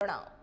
for now.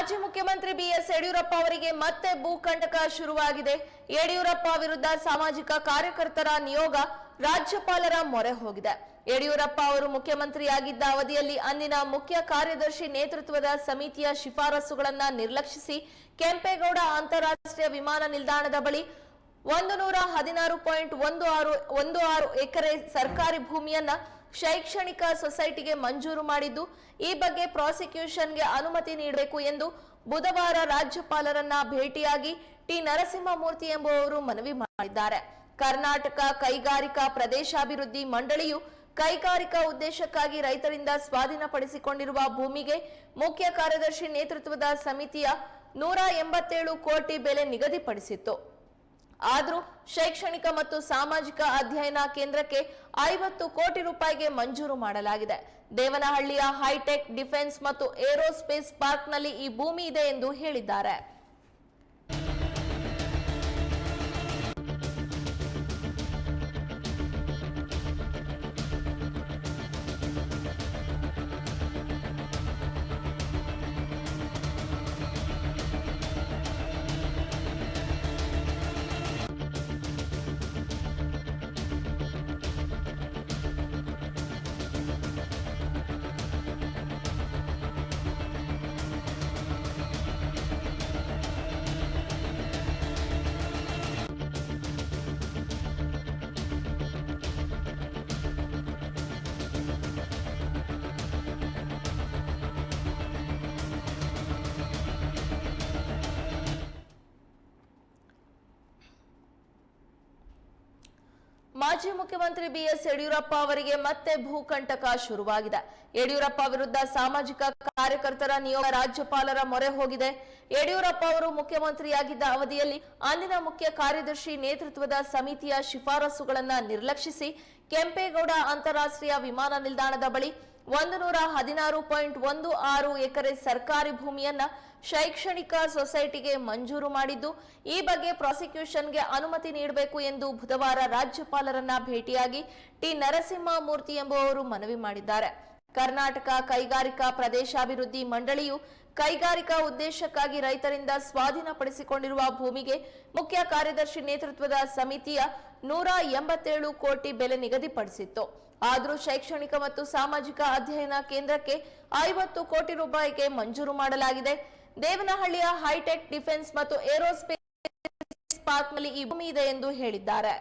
ಮಾಜಿ ಮುಖ್ಯಮಂತ್ರಿ BS Yediyurappa ಅವರಿಗೆ ಮತ್ತೆ ಭೂಕಂಟಕ ಶುರುವಾಗಿದೆ. ಯಡಿಯೂರಪ್ಪ ವಿರುದ್ಧ ಸಾಮಾಜಿಕ ಕಾರ್ಯಕರ್ತರ ನಿಯೋಗ ರಾಜ್ಯಪಾಲರ ಮೊರೆ ಹೋಗಿದೆ. ಯಡಿಯೂರಪ್ಪ ಅವರು ಮುಖ್ಯಮಂತ್ರಿಯಾಗಿದ್ದ ಅವಧಿಯಲ್ಲಿ ಅಂದಿನ ಮುಖ್ಯ ಕಾರ್ಯದರ್ಶಿ ನೇತೃತ್ವದ ಸಮಿತಿಯ ಶಿಫಾರಸುಗಳನ್ನು ನಿರ್ಲಕ್ಷಿಸಿ ಕೆಂಪೇಗೌಡ ಅಂತಾರಾಷ್ಟ್ರೀಯ ವಿಮಾನ ನಿಲ್ದಾಣದ ಬಳಿ ಒಂದು ನೂರ ಹದಿನಾರು ಪಾಯಿಂಟ್ ಒಂದು ಆರು ಒಂದು ಆರು ಎಕರೆ ಸರ್ಕಾರಿ ಭೂಮಿಯನ್ನ ಶೈಕ್ಷಣಿಕ ಸೊಸೈಟಿಗೆ ಮಂಜೂರು ಮಾಡಿದ್ದು, ಈ ಬಗ್ಗೆ ಪ್ರಾಸಿಕ್ಯೂಷನ್ಗೆ ಅನುಮತಿ ನೀಡಬೇಕು ಎಂದು ಬುಧವಾರ ರಾಜ್ಯಪಾಲರನ್ನ ಭೇಟಿಯಾಗಿ ಟಿ. ನರಸಿಂಹಮೂರ್ತಿ ಎಂಬುವವರು ಮನವಿ ಮಾಡಿದ್ದಾರೆ. ಕರ್ನಾಟಕ ಕೈಗಾರಿಕಾ ಪ್ರದೇಶಾಭಿವೃದ್ಧಿ ಮಂಡಳಿಯು ಕೈಗಾರಿಕಾ ಉದ್ದೇಶಕ್ಕಾಗಿ ರೈತರಿಂದ ಸ್ವಾಧೀನಪಡಿಸಿಕೊಂಡಿರುವ ಭೂಮಿಗೆ ಮುಖ್ಯ ಕಾರ್ಯದರ್ಶಿ ನೇತೃತ್ವದ ಸಮಿತಿಯ ನೂರ ಎಂಬತ್ತೇಳು ಕೋಟಿ ಬೆಲೆ ನಿಗದಿಪಡಿಸಿತ್ತು. ಆದ್ರೂ ಶೈಕ್ಷಣಿಕ ಮತ್ತು ಸಾಮಾಜಿಕ ಅಧ್ಯಯನ ಕೇಂದ್ರಕ್ಕೆ ಐವತ್ತು ಕೋಟಿ ರೂಪಾಯಿಗೆ ಮಂಜೂರು ಮಾಡಲಾಗಿದೆ. ದೇವನಹಳ್ಳಿಯ ಹೈಟೆಕ್ ಡಿಫೆನ್ಸ್ ಮತ್ತು ಏರೋಸ್ಪೇಸ್ ಪಾರ್ಕ್ನಲ್ಲಿ ಈ ಭೂಮಿ ಇದೆ ಎಂದು ಹೇಳಿದ್ದಾರೆ. ಮಾಜಿ ಮುಖ್ಯಮಂತ್ರಿ ಬಿಎಸ್ ಯಡಿಯೂರಪ್ಪ ಅವರಿಗೆ ಮತ್ತೆ ಭೂಕಂಟಕ ಶುರುವಾಗಿದೆ. ಯಡಿಯೂರಪ್ಪ ವಿರುದ್ಧ ಸಾಮಾಜಿಕ ಕಾರ್ಯಕರ್ತರ ನಿಯೋಗ ರಾಜ್ಯಪಾಲರ ಮೊರೆ ಹೋಗಿದೆ. ಯಡಿಯೂರಪ್ಪ ಅವರು ಮುಖ್ಯಮಂತ್ರಿಯಾಗಿದ್ದ ಅವಧಿಯಲ್ಲಿ ಅಂದಿನ ಮುಖ್ಯ ಕಾರ್ಯದರ್ಶಿ ನೇತೃತ್ವದ ಸಮಿತಿಯ ಶಿಫಾರಸುಗಳನ್ನ ನಿರ್ಲಕ್ಷಿಸಿ ಕೆಂಪೇಗೌಡ ಅಂತಾರಾಷ್ಟ್ರೀಯ ವಿಮಾನ ನಿಲ್ದಾಣದ ಬಳಿ ಒಂದು ನೂರ ಹದಿನಾರು ಪಾಯಿಂಟ್ ಒಂದು ಆರು ಎಕರೆ ಸರ್ಕಾರಿ ಭೂಮಿಯನ್ನ ಶೈಕ್ಷಣಿಕ ಸೊಸೈಟಿಗೆ ಮಂಜೂರು ಮಾಡಿದ್ದು, ಈ ಬಗ್ಗೆ ಪ್ರಾಸಿಕ್ಯೂಷನ್ಗೆ ಅನುಮತಿ ನೀಡಬೇಕು ಎಂದು ಬುಧವಾರ ರಾಜ್ಯಪಾಲರನ್ನ ಭೇಟಿಯಾಗಿ ಟಿ ನರಸಿಂಹಮೂರ್ತಿ ಎಂಬುವವರು ಮನವಿ ಮಾಡಿದ್ದಾರೆ. ಕರ್ನಾಟಕ ಕೈಗಾರಿಕಾ ಪ್ರದೇಶಾಭಿವೃದ್ಧಿ ಮಂಡಳಿಯು ಕೈಗಾರಿಕಾ ಉದ್ದೇಶಕ್ಕಾಗಿ ರೈತರಿಂದ ಸ್ವಾಧೀನಪಡಿಸಿಕೊಂಡಿರುವ ಭೂಮಿಗೆ ಮುಖ್ಯ ಕಾರ್ಯದರ್ಶಿ ನೇತೃತ್ವದ ಸಮಿತಿಯ ನೂರ ಎಂಬತ್ತೇಳು ಕೋಟಿ ಬೆಲೆ ನಿಗದಿಪಡಿಸಿತ್ತು. ಆದರೂ ಶೈಕ್ಷಣಿಕ ಮತ್ತು ಸಾಮಾಜಿಕ ಅಧ್ಯಯನ ಕೇಂದ್ರಕ್ಕೆ ಐವತ್ತು ಕೋಟಿ ರೂಪಾಯಿಗೆ ಮಂಜೂರು ಮಾಡಲಾಗಿದೆ. ದೇವನಹಳ್ಳಿಯ ಹೈಟೆಕ್ ಡಿಫೆನ್ಸ್ ಮತ್ತು ಏರೋಸ್ಪೇಸ್ ಪಾರ್ಕ್ನಲ್ಲಿ ಈ ಭೂಮಿ ಇದೆ ಎಂದು ಹೇಳಿದ್ದಾರೆ.